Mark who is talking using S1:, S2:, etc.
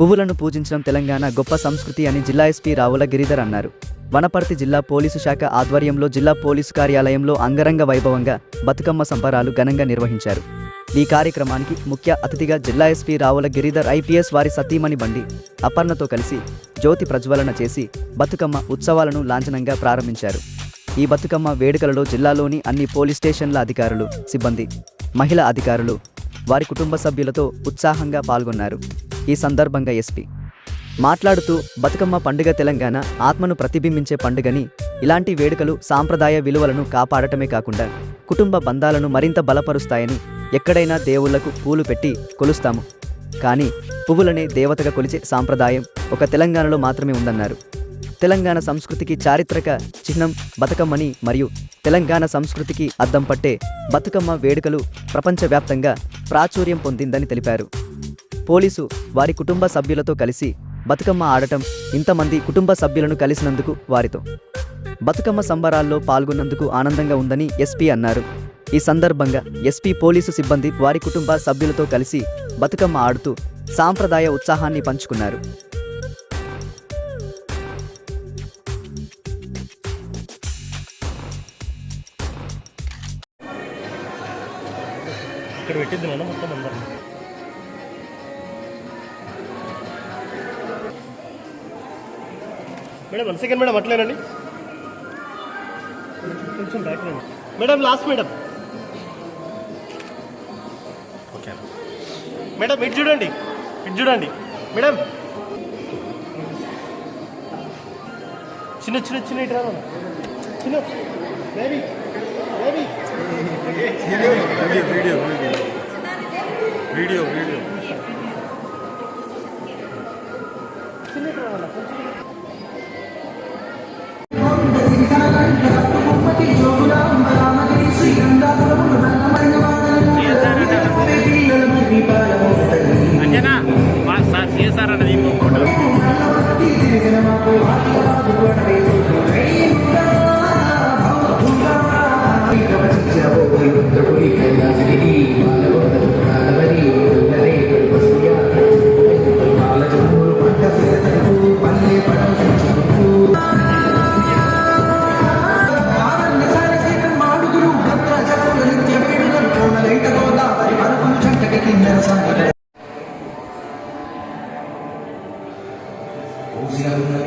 S1: పువ్వులను పూజించడం తెలంగాణ గొప్ప సంస్కృతి అని జిల్లా ఎస్పీ రావుల గిరిధర్ అన్నారు. వనపర్తి జిల్లా పోలీసు శాఖ ఆధ్వర్యంలో జిల్లా పోలీసు కార్యాలయంలో అంగరంగ వైభవంగా బతుకమ్మ సంబరాలు ఘనంగా నిర్వహించారు. ఈ కార్యక్రమానికి ముఖ్య అతిథిగా జిల్లా ఎస్పీ రావుల గిరిధర్ ఐపీఎస్ వారి సతీమణి బండి అపర్ణతో కలిసి జ్యోతి ప్రజ్వలన చేసి బతుకమ్మ ఉత్సవాలను లాంఛనంగా ప్రారంభించారు. ఈ బతుకమ్మ వేడుకలలో జిల్లాలోని అన్ని పోలీస్ స్టేషన్ల అధికారులు సిబ్బంది మహిళా అధికారులు వారి కుటుంబ సభ్యులతో ఉత్సాహంగా పాల్గొన్నారు. ఈ సందర్భంగా ఎస్పీ మాట్లాడుతూ బతుకమ్మ పండుగ తెలంగాణ ఆత్మను ప్రతిబింబించే పండుగని ఇలాంటి వేడుకలు సాంప్రదాయ విలువలను కాపాడటమే కాకుండా కుటుంబ బంధాలను మరింత బలపరుస్తాయని ఎక్కడైనా దేవుళ్ళకు పూలు పెట్టి కొలుస్తాము. కానీ పువ్వులనే దేవతగా కొలిచే సాంప్రదాయం ఒక తెలంగాణలో మాత్రమే ఉందన్నారు. తెలంగాణ సంస్కృతికి చారిత్రక చిహ్నం బతుకమ్మని మరియు తెలంగాణ సంస్కృతికి అద్దం పట్టే బతుకమ్మ వేడుకలు ప్రపంచవ్యాప్తంగా ప్రాచుర్యం పొందిందని తెలిపారు. పోలీసు వారి కుటుంబ సభ్యులతో కలిసి బతుకమ్మ ఆడటం ఇంతమంది కుటుంబ సభ్యులను కలిసినందుకు వారితో. బతుకమ్మ సంబరాల్లో పాల్గొన్నందుకు ఆనందంగా ఉందని ఎస్పీ అన్నారు. ఈ సందర్భంగా ఎస్పీ పోలీసు సిబ్బంది వారి కుటుంబ సభ్యులతో కలిసి బతుకమ్మ ఆడుతూ సాంప్రదాయ ఉత్సాహాన్ని పంచుకున్నారు.
S2: ఇక్కడ పెట్టింది మనం మొత్తం అందరం. మేడం వన్ సెకండ్ మేడం అట్లేనండి కొంచెం బ్యాక్ రండి. Madam last madam. Okay. Madam ఇటు చూడండి. ఇటు చూడండి. మేడం. చిన్న చిన్న చిన్న ఇటు రాను చిన్న. Baby baby
S3: video video video video
S4: alguna